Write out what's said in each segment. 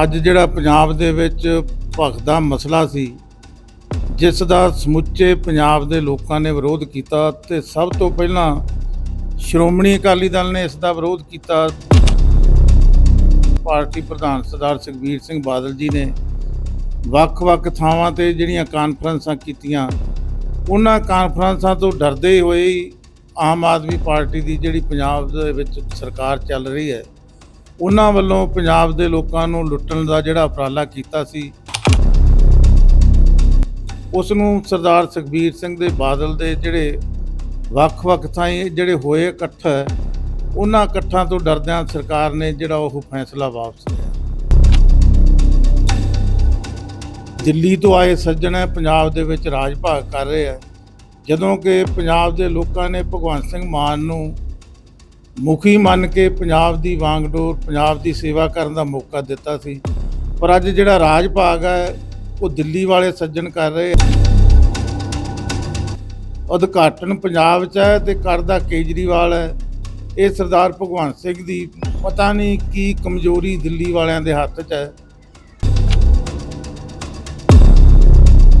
ਅੱਜ ਜਿਹੜਾ ਪੰਜਾਬ ਦੇ ਵਿੱਚ ਭਗਤ ਦਾ ਮਸਲਾ ਸੀ, ਜਿਸ ਦਾ ਸਮੁੱਚੇ ਪੰਜਾਬ ਦੇ ਲੋਕਾਂ ਨੇ ਵਿਰੋਧ ਕੀਤਾ ਤੇ ਸਭ ਤੋਂ ਪਹਿਲਾਂ ਸ਼੍ਰੋਮਣੀ ਅਕਾਲੀ ਦਲ ਨੇ ਇਸ ਦਾ ਵਿਰੋਧ ਕੀਤਾ। ਪਾਰਟੀ ਪ੍ਰਧਾਨ ਸਰਦਾਰ ਸੁਖਬੀਰ ਸਿੰਘ ਬਾਦਲ ਜੀ ਨੇ ਵੱਖ-ਵੱਖ ਥਾਵਾਂ ਤੇ ਜਿਹੜੀਆਂ ਕਾਨਫਰੰਸਾਂ ਕੀਤੀਆਂ, ਉਹਨਾਂ ਕਾਨਫਰੰਸਾਂ ਤੋਂ ਡਰਦੇ ਹੋਏ ਆਮ ਆਦਮੀ ਪਾਰਟੀ ਦੀ ਜਿਹੜੀ ਪੰਜਾਬ ਦੇ ਵਿੱਚ ਸਰਕਾਰ ਚੱਲ ਰਹੀ ਹੈ ਉਹਨਾਂ ਵੱਲੋਂ ਪੰਜਾਬ ਦੇ ਲੋਕਾਂ ਨੂੰ ਲੁੱਟਣ ਦਾ ਜਿਹੜਾ ਉਪਰਾਲਾ ਕੀਤਾ ਸੀ, ਉਸ ਨੂੰ ਸਰਦਾਰ ਸੁਖਬੀਰ ਸਿੰਘ ਦੇ ਬਾਦਲ ਦੇ ਜਿਹੜੇ ਵੱਖ-ਵੱਖ ਥਾਈਂ ਜਿਹੜੇ ਹੋਏ ਇਕੱਠ ਉਹਨਾਂ ਇਕੱਠਾਂ ਤੋਂ ਡਰਦਿਆਂ ਸਰਕਾਰ ਨੇ ਜਿਹੜਾ ਉਹ ਫੈਸਲਾ ਵਾਪਸ ਲਿਆ। ਦਿੱਲੀ ਤੋਂ ਆਏ ਸੱਜਣ ਹੈ, ਪੰਜਾਬ ਦੇ ਵਿੱਚ ਰਾਜ ਭਾਗ ਕਰ ਰਹੇ ਹੈ। ਜਦੋਂ ਕਿ ਪੰਜਾਬ ਦੇ ਲੋਕਾਂ ਨੇ ਭਗਵੰਤ ਸਿੰਘ ਮਾਨ ਨੂੰ ਮੁਖੀ ਮੰਨ ਕੇ ਪੰਜਾਬ ਦੀ ਵਾਂਗਡੋਰ, ਪੰਜਾਬ ਦੀ ਸੇਵਾ ਕਰਨ ਦਾ ਮੌਕਾ ਦਿੱਤਾ ਸੀ। ਪਰ ਅੱਜ ਜਿਹੜਾ ਰਾਜ ਭਾਗ ਹੈ, ਉਹ ਦਿੱਲੀ ਵਾਲੇ ਸੱਜਣ ਕਰ ਰਹੇ ਉਦਘਾਟਨ ਪੰਜਾਬ 'ਚ ਹੈ ਤੇ ਕਰਦਾ ਕੇਜਰੀਵਾਲ ਹੈ। ਇਹ ਸਰਦਾਰ ਭਗਵੰਤ ਸਿੰਘ ਦੀ ਪਤਾ ਨਹੀਂ ਕੀ ਕਮਜ਼ੋਰੀ ਦਿੱਲੀ ਵਾਲਿਆਂ ਦੇ ਹੱਥ 'ਚ ਹੈ।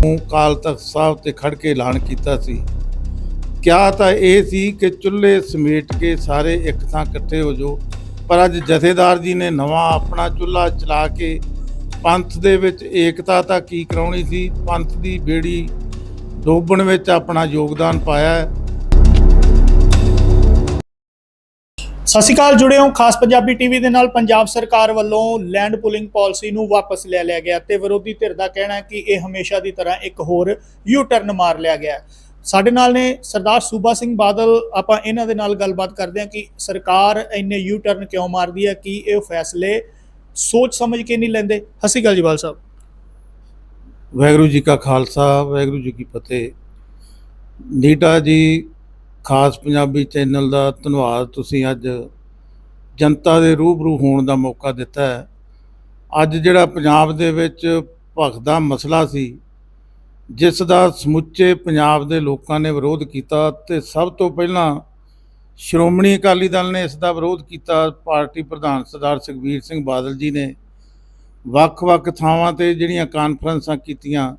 ਉਹ ਕਾਲ ਤਖਤ ਸਾਹਿਬ ਤੇ ਖੜ ਕੇ ਐਲਾਨ ਕੀਤਾ ਸੀ। ਕਿਹਾ ਤਾਂ ਇਹ ਸੀ ਕਿ ਚੁੱਲ੍ਹੇ ਸਮੇਟ ਕੇ ਸਾਰੇ ਇੱਕ ਥਾਂ ਇਕੱਠੇ ਹੋ ਜਾਓ। ਪਰ ਅੱਜ ਜਥੇਦਾਰ ਜੀ ਨੇ ਨਵਾਂ ਆਪਣਾ ਚੁੱਲ੍ਹਾ ਚਲਾ ਕੇ ਪੰਥ ਦੇ ਵਿੱਚ ਏਕਤਾ ਤਾਂ ਕੀ ਕਰਾਉਣੀ ਸੀ? ਪੰਥ ਦੀ ਬੇੜੀ ਡੋਬਣ ਵਿੱਚ ਆਪਣਾ ਯੋਗਦਾਨ ਪਾਇਆ ਹੈ। ਸਤਿ ਸ਼੍ਰੀ ਅਕਾਲ, ਜੁੜੇ ਹੋ ਖਾਸ ਪੰਜਾਬੀ ਟੀਵੀ ਦੇ ਨਾਲ। ਪੰਜਾਬ ਸਰਕਾਰ ਵੱਲੋਂ ਲੈਂਡ ਪੁਲਿੰਗ ਪਾਲਿਸੀ ਨੂੰ ਵਾਪਸ ਲੈ ਲਿਆ ਗਿਆ ਤੇ ਵਿਰੋਧੀ ਧਿਰ ਦਾ ਕਹਿਣਾ ਹੈ ਕਿ ਇਹ ਹਮੇਸ਼ਾ ਦੀ ਤਰ੍ਹਾਂ ਇੱਕ ਹੋਰ ਯੂ ਟਰਨ ਮਾਰ ਲਿਆ ਗਿਆ ਸਾਡੇ ਨਾਲ ਨੇ ਸਰਦਾਰ ਸੂਬਾ ਸਿੰਘ ਬਾਦਲ, ਆਪਾਂ ਇਹਨਾਂ ਦੇ ਨਾਲ ਗੱਲਬਾਤ ਕਰਦੇ ਹਾਂ ਕਿ ਸਰਕਾਰ ਇੰਨੇ ਯੂ ਟਰਨ ਕਿਉਂ ਮਾਰਦੀ ਹੈ, ਕਿ ਇਹ ਫੈਸਲੇ ਸੋਚ ਸਮਝ ਕੇ ਨਹੀਂ ਲੈਂਦੇ? ਹਸੀ ਗੱਲ ਜੀ ਬਾਲ ਸਾਹਿਬ। ਵਾਹਿਗੁਰੂ ਜੀ ਕਾ ਖਾਲਸਾ, ਵਾਹਿਗੁਰੂ ਜੀ ਕੀ ਫਤਿਹ। ਨੀਟਾ ਜੀ, ਖਾਸ ਪੰਜਾਬੀ ਚੈਨਲ ਦਾ ਧੰਨਵਾਦ। ਤੁਸੀਂ ਅੱਜ ਜਨਤਾ ਦੇ ਰੂਬਰੂ ਹੋਣ ਦਾ ਮੌਕਾ ਦਿੱਤਾ ਹੈ। ਅੱਜ ਜਿਹੜਾ ਪੰਜਾਬ ਦੇ ਵਿੱਚ ਭਗਤ ਮਸਲਾ ਸੀ ਜਿਸ ਦਾ ਸਮੁੱਚੇ ਪੰਜਾਬ ਦੇ ਲੋਕਾਂ ਨੇ ਵਿਰੋਧ ਕੀਤਾ ਤੇ ਸਭ ਤੋਂ ਪਹਿਲਾਂ ਸ਼੍ਰੋਮਣੀ ਅਕਾਲੀ ਦਲ ਨੇ ਇਸ ਦਾ ਵਿਰੋਧ ਕੀਤਾ। ਪਾਰਟੀ ਪ੍ਰਧਾਨ ਸਰਦਾਰ ਸੁਖਬੀਰ ਸਿੰਘ ਬਾਦਲ ਜੀ ਨੇ ਵੱਖ-ਵੱਖ ਥਾਵਾਂ ਤੇ ਜਿਹੜੀਆਂ ਕਾਨਫਰੰਸਾਂ ਕੀਤੀਆਂ,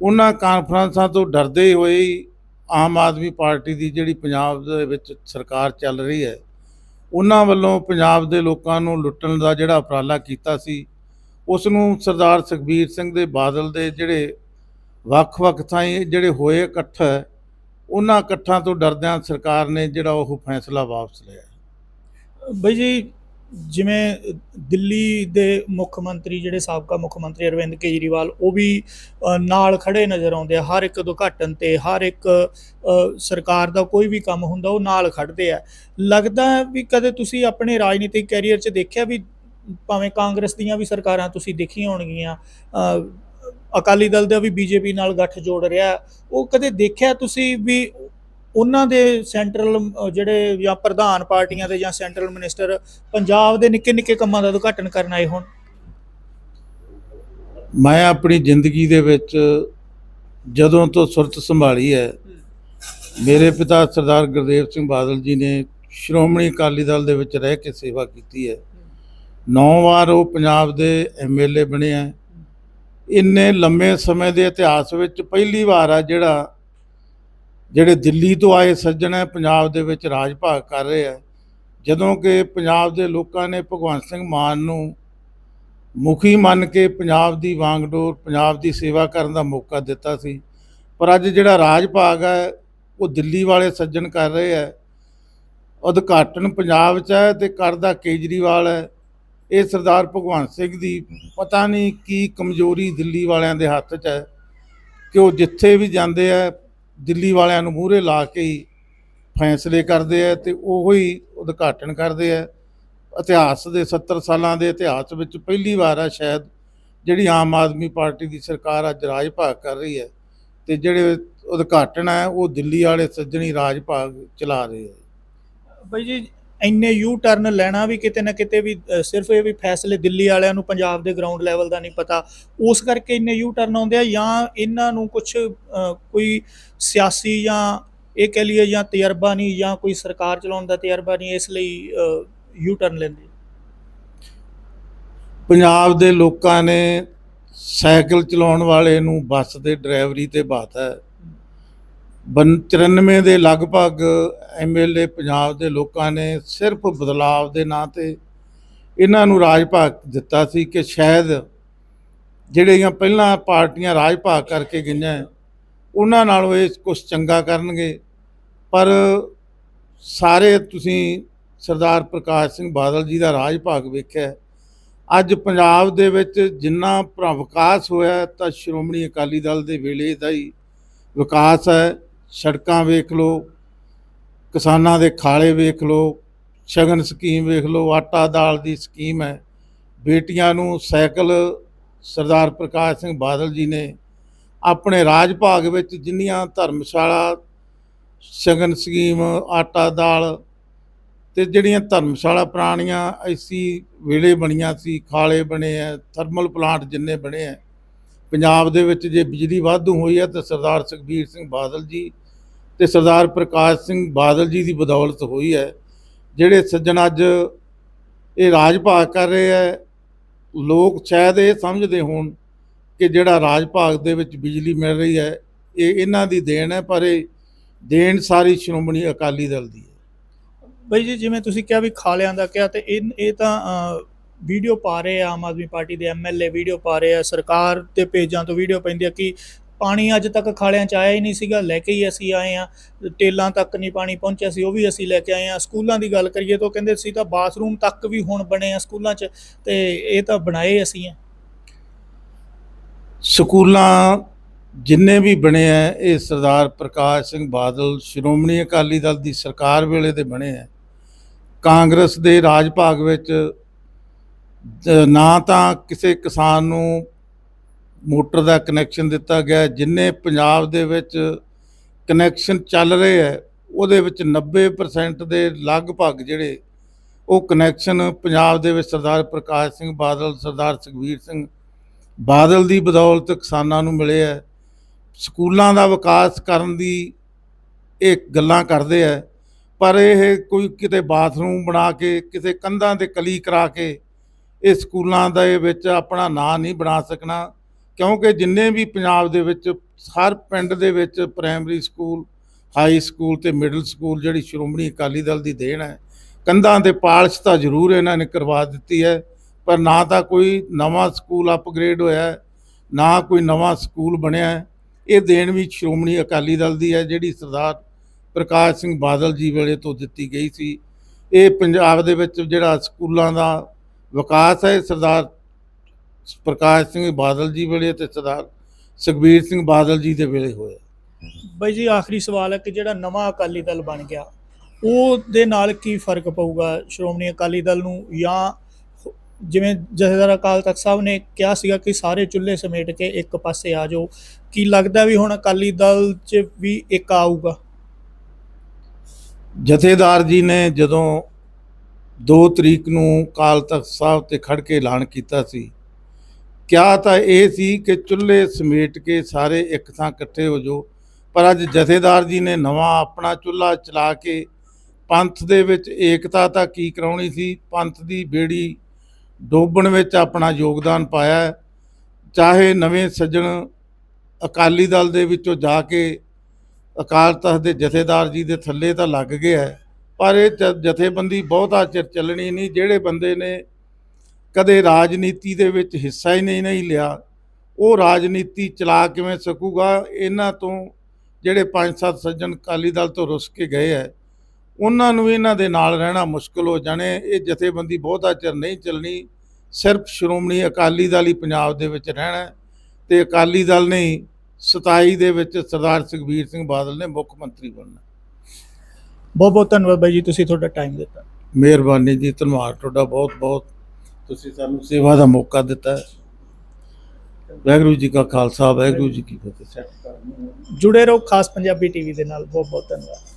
ਉਹਨਾਂ ਕਾਨਫਰੰਸਾਂ ਤੋਂ ਡਰਦੇ ਹੋਏ ਆਮ ਆਦਮੀ ਪਾਰਟੀ ਦੀ ਜਿਹੜੀ ਪੰਜਾਬ ਦੇ ਵਿੱਚ ਸਰਕਾਰ ਚੱਲ ਰਹੀ ਹੈ, ਉਹਨਾਂ ਵੱਲੋਂ ਪੰਜਾਬ ਦੇ ਲੋਕਾਂ ਨੂੰ ਲੁੱਟਣ ਦਾ ਜਿਹੜਾ ਉਪਰਾਲਾ ਕੀਤਾ ਸੀ, ਉਸ ਨੂੰ ਸਰਦਾਰ ਸੁਖਬੀਰ ਸਿੰਘ ਦੇ ਬਾਦਲ ਦੇ ਜਿਹੜੇ ਵੱਖ-ਵੱਖ ਥਾਈਂ ਜਿਹੜੇ ਹੋਏ ਇਕੱਠ ਉਹਨਾਂ ਇਕੱਠਾਂ ਤੋਂ ਡਰਦਿਆਂ ਸਰਕਾਰ ਨੇ ਜਿਹੜਾ ਉਹ ਫੈਸਲਾ ਵਾਪਸ ਲਿਆ ਬਈ ਜੀ, ਜਿਵੇਂ ਦਿੱਲੀ ਦੇ ਮੁੱਖ ਮੰਤਰੀ, ਜਿਹੜੇ ਸਾਬਕਾ ਮੁੱਖ ਮੰਤਰੀ ਅਰਵਿੰਦ ਕੇਜਰੀਵਾਲ, ਉਹ ਵੀ ਨਾਲ ਖੜੇ ਨਜ਼ਰ ਆਉਂਦੇ ਆ। ਹਰ ਇੱਕ ਉਦਘਾਟਨ ਤੇ, ਹਰ ਇੱਕ ਸਰਕਾਰ ਦਾ ਕੋਈ ਵੀ ਕੰਮ ਹੁੰਦਾ, ਉਹ ਨਾਲ ਖੜਦੇ ਆ। ਲੱਗਦਾ ਵੀ ਕਦੇ ਤੁਸੀਂ ਆਪਣੇ ਰਾਜਨੀਤਿਕ ਕੈਰੀਅਰ 'ਚ ਦੇਖਿਆ ਵੀ ਭਾਵੇਂ ਕਾਂਗਰਸ ਦੀਆਂ ਵੀ ਸਰਕਾਰਾਂ ਤੁਸੀਂ ਦੇਖੀਆਂ ਹੋਣਗੀਆਂ ਅਕਾਲੀ ਦਲ ਦਾ ਵੀ ਬੀਜੇਪੀ ਨਾਲ ਗੱਠ ਜੋੜ ਰਿਹਾ। ਉਹ ਕਦੇ ਦੇਖਿਆ ਤੁਸੀਂ ਵੀ ਉਹਨਾਂ ਦੇ ਸੈਂਟਰਲ ਜਿਹੜੇ ਜਾਂ ਪ੍ਰਧਾਨ ਪਾਰਟੀਆਂ ਦੇ ਜਾਂ ਸੈਂਟਰਲ ਮਿਨਿਸਟਰ ਪੰਜਾਬ ਦੇ ਨਿੱਕੇ ਨਿੱਕੇ ਕੰਮਾਂ ਦਾ ਉਦਘਾਟਨ ਕਰਨ ਆਏ ਹੋਣ? ਮੈਂ ਆਪਣੀ ਜ਼ਿੰਦਗੀ ਦੇ ਵਿੱਚ ਜਦੋਂ ਤੋਂ ਸੁਰਤ ਸੰਭਾਲੀ ਹੈ, ਮੇਰੇ ਪਿਤਾ ਸਰਦਾਰ ਗੁਰਦੇਵ ਸਿੰਘ ਬਾਦਲ ਜੀ ਨੇ ਸ਼੍ਰੋਮਣੀ ਅਕਾਲੀ ਦਲ ਦੇ ਵਿੱਚ ਰਹਿ ਕੇ ਸੇਵਾ ਕੀਤੀ ਹੈ। ਨੌ ਵਾਰ ਉਹ ਪੰਜਾਬ ਦੇ ਐਮਐਲਏ ਬਣੇ ਆ ਇੰਨੇ ਲੰਮੇ ਸਮੇਂ ਦੇ ਇਤਿਹਾਸ ਵਿੱਚ ਪਹਿਲੀ ਵਾਰ ਆ ਜਿਹੜਾ ਜਿਹੜੇ ਦਿੱਲੀ ਤੋਂ ਆਏ ਸੱਜਣ ਹੈ, ਪੰਜਾਬ ਦੇ ਵਿੱਚ ਰਾਜ ਭਾਗ ਕਰ ਰਹੇ ਆ। ਜਦੋਂ ਕਿ ਪੰਜਾਬ ਦੇ ਲੋਕਾਂ ਨੇ ਭਗਵੰਤ ਸਿੰਘ ਮਾਨ ਨੂੰ ਮੁਖੀ ਮੰਨ ਕੇ ਪੰਜਾਬ ਦੀ ਵਾਂਗਡੋਰ, ਪੰਜਾਬ ਦੀ ਸੇਵਾ ਕਰਨ ਦਾ ਮੌਕਾ ਦਿੱਤਾ ਸੀ। ਪਰ ਅੱਜ ਜਿਹੜਾ ਰਾਜ ਭਾਗ ਹੈ, ਉਹ ਦਿੱਲੀ ਵਾਲੇ ਸੱਜਣ ਕਰ ਰਹੇ ਹੈ ਉਦਘਾਟਨ ਪੰਜਾਬ 'ਚ ਹੈ ਤੇ ਕਰਦਾ ਕੇਜਰੀਵਾਲ ਹੈ। ਇਹ ਸਰਦਾਰ ਭਗਵੰਤ ਸਿੰਘ ਦੀ ਪਤਾ ਨਹੀਂ ਕੀ ਕਮਜ਼ੋਰੀ ਦਿੱਲੀ ਵਾਲਿਆਂ ਦੇ ਹੱਥ 'ਚ ਹੈ ਕਿ ਉਹ ਜਿੱਥੇ ਵੀ ਜਾਂਦੇ ਆ, ਦਿੱਲੀ ਵਾਲਿਆਂ ਨੂੰ ਮੂਹਰੇ ਲਾ ਕੇ ਹੀ ਫੈਸਲੇ ਕਰਦੇ ਆ ਤੇ ਉਹੋ ਹੀ ਉਦਘਾਟਨ ਕਰਦੇ ਆ। ਇਤਿਹਾਸ ਦੇ 70 ਸਾਲਾਂ ਦੇ ਇਤਿਹਾਸ ਵਿੱਚ ਪਹਿਲੀ ਵਾਰ ਆ ਸ਼ਾਇਦ ਜਿਹੜੀ ਆਮ ਆਦਮੀ ਪਾਰਟੀ ਦੀ ਸਰਕਾਰ ਅੱਜ ਰਾਜ ਭਾਗ ਕਰ ਰਹੀ ਹੈ ਤੇ ਜਿਹੜੇ ਉਦਘਾਟਨ ਹੈ ਉਹ ਦਿੱਲੀ ਵਾਲੇ ਸੱਜਣੀ ਰਾਜ ਭਾਗ ਚਲਾ ਰਹੇ ਆ। ਬਈ ਜੀ ਇੰਨੇ ਯੂ ਟਰਨ ਲੈਣਾ ਵੀ ਕਿਤੇ ਨਾ ਕਿਤੇ ਵੀ ਸਿਰਫ ਇਹ ਵੀ ਫੈਸਲੇ ਦਿੱਲੀ ਵਾਲਿਆਂ ਨੂੰ ਪੰਜਾਬ ਦੇ ਗਰਾਊਂਡ ਲੈਵਲ ਦਾ ਨਹੀਂ ਪਤਾ। ਉਸ ਕਰਕੇ ਇੰਨੇ ਯੂ ਟਰਨ ਆਉਂਦੇ ਆ ਜਾਂ ਇਹਨਾਂ ਨੂੰ ਕੁਝ ਕੋਈ ਸਿਆਸੀ ਜਾਂ ਇਹ ਕਹਿ ਲਈਏ ਜਾਂ ਤਜਰਬਾ ਨਹੀਂ ਜਾਂ ਕੋਈ ਸਰਕਾਰ ਚਲਾਉਣ ਦਾ ਤਜਰਬਾ ਨਹੀਂ, ਇਸ ਲਈ ਯੂ ਟਰਨ ਲੈਂਦੇ ਪੰਜਾਬ ਦੇ ਲੋਕਾਂ ਨੇ ਸਾਈਕਲ ਚਲਾਉਣ ਵਾਲੇ ਨੂੰ ਬੱਸ ਦੇ ਡਰਾਈਵਰੀ ਤੇ ਬਾਤ ਹੈ। ਬਨ 93 ਦੇ ਲਗਭਗ ਐਮਐਲਏ ਪੰਜਾਬ ਦੇ ਲੋਕਾਂ ਨੇ ਸਿਰਫ ਬਦਲਾਵ ਦੇ ਨਾਂ ਤੇ ਇਹਨਾਂ ਨੂੰ ਰਾਜ ਭਾਗ ਦਿੱਤਾ ਸੀ ਕਿ ਸ਼ਾਇਦ ਜਿਹੜੀਆਂ ਪਹਿਲਾਂ ਪਾਰਟੀਆਂ ਰਾਜ ਭਾਗ ਕਰਕੇ ਗਈਆਂ, ਉਹਨਾਂ ਨਾਲੋਂ ਇਹ ਕੁਝ ਚੰਗਾ ਕਰਨਗੇ। ਪਰ ਸਾਰੇ ਤੁਸੀਂ ਸਰਦਾਰ ਪ੍ਰਕਾਸ਼ ਸਿੰਘ ਬਾਦਲ ਜੀ ਦਾ ਰਾਜ ਭਾਗ ਵੇਖਿਆ, ਅੱਜ ਪੰਜਾਬ ਦੇ ਵਿੱਚ ਜਿੰਨਾ ਭਰਾ ਵਿਕਾਸ ਹੋਇਆ, ਤਾਂ ਸ਼੍ਰੋਮਣੀ ਅਕਾਲੀ ਦਲ ਦੇ ਵੇਲੇ ਦਾ ਹੀ ਵਿਕਾਸ ਹੈ। ਸੜਕਾਂ ਵੇਖ ਲਓ, ਕਿਸਾਨਾਂ ਦੇ ਖਾਲੇ ਵੇਖ ਲਓ, ਸ਼ਗਨ ਸਕੀਮ ਵੇਖ ਲਓ, ਆਟਾ ਦਾਲ ਦੀ ਸਕੀਮ ਹੈ। ਬੇਟੀਆਂ ਨੂੰ ਸਾਈਕਲ ਸਰਦਾਰ ਪ੍ਰਕਾਸ਼ ਸਿੰਘ ਬਾਦਲ ਜੀ ਨੇ ਆਪਣੇ ਰਾਜ ਭਾਗ ਵਿੱਚ ਜਿੰਨੀਆਂ ਧਰਮਸ਼ਾਲਾ, ਸ਼ਗਨ ਸਕੀਮ, ਆਟਾ ਦਾਲ ਤੇ ਜਿਹੜੀਆਂ ਧਰਮਸ਼ਾਲਾ ਪੁਰਾਣੀਆਂ ਐਸੀ ਵੇਲੇ ਬਣੀਆਂ ਸੀ, ਖਾਲੇ ਬਣੇ ਆ ਥਰਮਲ ਪਲਾਂਟ ਜਿੰਨੇ ਬਣੇ ਆ ਪੰਜਾਬ ਦੇ ਵਿੱਚ ਜੇ ਬਿਜਲੀ ਵਾਧੂ ਹੋਈ ਹੈ ਤਾਂ ਸਰਦਾਰ ਸੁਖਬੀਰ ਸਿੰਘ ਬਾਦਲ ਜੀ ਤੇ ਸਰਦਾਰ ਪ੍ਰਕਾਸ਼ ਸਿੰਘ ਬਾਦਲ ਜੀ ਦੀ ਬਦੌਲਤ ਹੋਈ ਹੈ। ਜਿਹੜੇ ਸੱਜਣ ਅੱਜ ਇਹ ਰਾਜ ਭਾਗ ਕਰ ਰਹੇ ਹੈ, ਲੋਕ ਸ਼ਾਇਦ ਇਹ ਸਮਝਦੇ ਹੋਣ ਕਿ ਜਿਹੜਾ ਰਾਜ ਭਾਗ ਦੇ ਵਿੱਚ ਬਿਜਲੀ ਮਿਲ ਰਹੀ ਹੈ, ਇਹ ਇਹਨਾਂ ਦੀ ਦੇਣ ਹੈ, ਪਰ ਇਹ ਦੇਣ ਸਾਰੀ ਸ਼੍ਰੋਮਣੀ ਅਕਾਲੀ ਦਲ ਦੀ ਹੈ। ਬਈ ਜੀ, ਜਿਵੇਂ ਤੁਸੀਂ ਕਿਹਾ ਵੀ ਖਾਲਿਆਂ ਦਾ ਕਿਹਾ ਤੇ ਇਹ ਇਹ ਤਾਂ ਵੀਡੀਓ ਪਾ ਰਹੇ ਆ ਆਮ ਆਦਮੀ ਪਾਰਟੀ ਦੇ ਐਮਐਲਏ ਵੀਡੀਓ ਪਾ ਰਹੇ ਆ, ਸਰਕਾਰ ਦੇ ਪੇਜਾਂ ਤੋਂ ਵੀਡੀਓ ਪੈਂਦੀ ਆ ਕਿ ਪਾਣੀ ਅੱਜ ਤੱਕ ਖਾਲਿਆਂ ਚ ਆਇਆ ਹੀ ਨਹੀਂ ਸੀਗਾ, ਲੈ ਕੇ ਹੀ ਅਸੀਂ ਆਏ ਆ ਟੇਲਾਂ ਤੱਕ ਨਹੀਂ ਪਾਣੀ ਪਹੁੰਚਿਆ ਸੀ, ਉਹ ਵੀ ਅਸੀਂ ਲੈ ਕੇ ਆਏ ਆ ਸਕੂਲਾਂ ਦੀ ਗੱਲ ਕਰੀਏ ਤਾਂ ਉਹ ਕਹਿੰਦੇ ਸੀ ਤਾਂ ਬਾਥਰੂਮ ਤੱਕ ਵੀ ਹੁਣ ਬਣੇ ਆ ਸਕੂਲਾਂ 'ਚ ਤੇ ਇਹ ਤਾਂ ਬਣਾਏ ਅਸੀਂ ਆ ਸਕੂਲਾਂ ਜਿੰਨੇ ਵੀ ਬਣੇ ਆ, ਇਹ ਸਰਦਾਰ ਪ੍ਰਕਾਸ਼ ਸਿੰਘ ਬਾਦਲ, ਸ਼੍ਰੋਮਣੀ ਅਕਾਲੀ ਦਲ ਦੀ ਸਰਕਾਰ ਵੇਲੇ ਦੇ ਬਣੇ ਆ। ਕਾਂਗਰਸ ਦੇ ਰਾਜ ਭਾਗ ਵਿੱਚ ਨਾ ਤਾਂ ਕਿਸੇ ਕਿਸਾਨ ਨੂੰ ਮੋਟਰ ਦਾ ਕਨੈਕਸ਼ਨ ਦਿੱਤਾ ਗਿਆ ਜਿੰਨੇ ਪੰਜਾਬ ਦੇ ਵਿੱਚ ਕਨੈਕਸ਼ਨ ਚੱਲ ਰਹੇ ਹੈ, ਉਹਦੇ ਵਿੱਚ 90% ਦੇ ਲਗਭਗ ਜਿਹੜੇ ਉਹ ਕਨੈਕਸ਼ਨ ਪੰਜਾਬ ਦੇ ਵਿੱਚ ਸਰਦਾਰ ਪ੍ਰਕਾਸ਼ ਸਿੰਘ ਬਾਦਲ, ਸਰਦਾਰ ਸੁਖਬੀਰ ਸਿੰਘ ਬਾਦਲ ਦੀ ਬਦੌਲਤ ਕਿਸਾਨਾਂ ਨੂੰ ਮਿਲੇ ਹੈ। ਸਕੂਲਾਂ ਦਾ ਵਿਕਾਸ ਕਰਨ ਦੀ ਇਹ ਗੱਲਾਂ ਕਰਦੇ ਆ ਪਰ ਇਹ ਕੋਈ ਕਿਤੇ ਬਾਥਰੂਮ ਬਣਾ ਕੇ ਕਿਸੇ ਕੰਧਾਂ ਤੇ ਕਲੀ ਕਰਾ ਕੇ ਇਹ ਸਕੂਲਾਂ ਦੇ ਵਿੱਚ ਆਪਣਾ ਨਾਂ ਨਹੀਂ ਬਣਾ ਸਕਣਾ। ਕਿਉਂਕਿ ਜਿੰਨੇ ਵੀ ਪੰਜਾਬ ਦੇ ਵਿੱਚ, ਹਰ ਪਿੰਡ ਦੇ ਵਿੱਚ ਪ੍ਰਾਇਮਰੀ ਸਕੂਲ ਹਾਈ ਸਕੂਲ ਤੇ ਮਿਡਲ ਸਕੂਲ ਜਿਹੜੀ ਸ਼੍ਰੋਮਣੀ ਅਕਾਲੀ ਦਲ ਦੀ ਦੇਣ ਹੈ, ਕੰਧਾਂ ਦੇ ਪਾਲਿਸ਼ ਤਾਂ ਜ਼ਰੂਰ ਇਹਨਾਂ ਨੇ ਕਰਵਾ ਦਿੱਤੀ ਹੈ, ਪਰ ਨਾ ਤਾਂ ਕੋਈ ਨਵਾਂ ਸਕੂਲ ਅਪਗ੍ਰੇਡ ਹੋਇਆ ਨਾ ਕੋਈ ਨਵਾਂ ਸਕੂਲ ਬਣਿਆ ਇਹ ਦੇਣ ਵੀ ਸ਼੍ਰੋਮਣੀ ਅਕਾਲੀ ਦਲ ਦੀ ਹੈ, ਜਿਹੜੀ ਸਰਦਾਰ ਪ੍ਰਕਾਸ਼ ਸਿੰਘ ਬਾਦਲ ਜੀ ਵੇਲੇ ਤੋਂ ਦਿੱਤੀ ਗਈ ਸੀ। ਇਹ ਪੰਜਾਬ ਦੇ ਵਿੱਚ ਜਿਹੜਾ ਸਕੂਲਾਂ ਦਾ ਵਿਕਾਸ ਹੈ ਸਰਦਾਰ ਪ੍ਰਕਾਸ਼ ਸਿੰਘ ਬਾਦਲ ਜੀ ਵੇਲੇ ਤੇ ਸਰਦਾਰ ਸੁਖਬੀਰ ਸਿੰਘ ਬਾਦਲ ਜੀ ਦੇ ਵੇਲੇ ਹੋਇਆ। ਬਈ ਜੀ ਆਖਰੀ ਸਵਾਲ ਹੈ ਕਿ ਜਿਹੜਾ ਨਵਾਂ ਅਕਾਲੀ ਦਲ ਬਣ ਗਿਆ ਉਹਦੇ ਨਾਲ ਕੀ ਫ਼ਰਕ ਪਊਗਾ? ਸ਼੍ਰੋਮਣੀ ਅਕਾਲੀ ਦਲ ਨੂੰ ਜਾਂ ਜਿਵੇਂ ਜਥੇਦਾਰ ਅਕਾਲ ਤਖਤ ਸਾਹਿਬ ਨੇ ਕਿਹਾ ਸੀਗਾ ਕਿ ਸਾਰੇ ਚੁੱਲ੍ਹੇ ਸਮੇਟ ਕੇ ਇੱਕ ਪਾਸੇ ਆ ਜਾਓ ਕੀ ਲੱਗਦਾ ਵੀ ਹੁਣ ਅਕਾਲੀ ਦਲ 'ਚ ਵੀ ਇੱਕ ਆਊਗਾ? ਜਥੇਦਾਰ ਜੀ ਨੇ ਜਦੋਂ 2 ਤਰੀਕ ਨੂੰ ਕਾਲ ਤਖਤ ਸਾਹਿਬ ਤੇ ਖੜ ਕੇ ਐਲਾਨ ਕੀਤਾ ਸੀ ਕਿਹਾ ਤਾਂ ਇਹ ਸੀ ਕਿ ਚੁੱਲ੍ਹੇ ਸਮੇਟ ਕੇ ਸਾਰੇ ਇੱਕ ਥਾਂ ਇਕੱਠੇ ਹੋ ਜਾਓ। ਪਰ ਅੱਜ ਜਥੇਦਾਰ ਜੀ ਨੇ ਨਵਾਂ ਆਪਣਾ ਚੁੱਲ੍ਹਾ ਚਲਾ ਕੇ ਪੰਥ ਦੇ ਵਿੱਚ ਏਕਤਾ ਤਾਂ ਕੀ ਕਰਾਉਣੀ ਸੀ? ਪੰਥ ਦੀ ਬੇੜੀ ਡੋਬਣ ਵਿੱਚ ਆਪਣਾ ਯੋਗਦਾਨ ਪਾਇਆ ਚਾਹੇ ਨਵੇਂ ਸੱਜਣ ਅਕਾਲੀ ਦਲ ਦੇ ਵਿੱਚੋਂ ਜਾ ਕੇ ਅਕਾਲ ਤਖਤ ਦੇ ਜਥੇਦਾਰ ਜੀ ਦੇ ਥੱਲੇ ਤਾਂ ਲੱਗ ਗਿਆ ਪਰ ਇਹ ਜਥੇਬੰਦੀ ਬਹੁਤਾ ਚਿਰ ਚੱਲਣੀ ਨਹੀਂ। ਜਿਹੜੇ ਬੰਦੇ ਨੇ ਕਦੇ ਰਾਜਨੀਤੀ ਦੇ ਵਿੱਚ ਹਿੱਸਾ ਹੀ ਨਹੀਂ ਨਹੀਂ ਲਿਆ। ਉਹ ਰਾਜਨੀਤੀ ਚਲਾ ਕਿਵੇਂ ਸਕੂਗਾ? ਇਹਨਾਂ ਤੋਂ ਜਿਹੜੇ ਪੰਜ ਸੱਤ ਸੱਜਣ ਅਕਾਲੀ ਦਲ ਤੋਂ ਰੁੱਸ ਕੇ ਗਏ ਹੈ ਉਹਨਾਂ ਨੂੰ ਇਹਨਾਂ ਦੇ ਨਾਲ ਰਹਿਣਾ ਮੁਸ਼ਕਲ ਹੋ ਜਾਣੇ। ਇਹ ਜਥੇਬੰਦੀ ਬਹੁਤਾ ਚਿਰ ਨਹੀਂ ਚੱਲਣੀ। ਸਿਰਫ ਸ਼੍ਰੋਮਣੀ ਅਕਾਲੀ ਦਲ ਹੀ ਪੰਜਾਬ ਦੇ ਵਿੱਚ ਰਹਿਣਾ ਤੇ ਅਕਾਲੀ ਦਲ ਨੇ ਹੀ 27 ਦੇ ਵਿੱਚ ਸਰਦਾਰ ਸੁਖਬੀਰ ਸਿੰਘ ਬਾਦਲ ਨੇ ਮੁੱਖ ਮੰਤਰੀ ਬਣਨਾ। ਬਹੁਤ ਬਹੁਤ ਧੰਨਵਾਦ ਬਾਈ ਜੀ ਤੁਸੀਂ ਤੁਹਾਡਾ ਟਾਈਮ ਦਿੱਤਾ। ਮਿਹਰਬਾਨੀ ਜੀ ਧੰਨਵਾਦ। ਤੁਹਾਡਾ ਬਹੁਤ ਬਹੁਤ ਤੁਸੀਂ ਸਾਨੂੰ ਸੇਵਾ ਦਾ ਮੌਕਾ ਦਿੱਤਾ ਹੈ। ਵਾਹਿਗੁਰੂ ਜੀ ਕਾ ਖਾਲਸਾ, ਵਾਹਿਗੁਰੂ ਜੀ ਕੀ ਫਤਿਹ। ਜੁੜੇ ਰਹੋ ਖਾਸ ਪੰਜਾਬੀ ਟੀਵੀ ਦੇ ਨਾਲ। ਬਹੁਤ ਬਹੁਤ ਧੰਨਵਾਦ।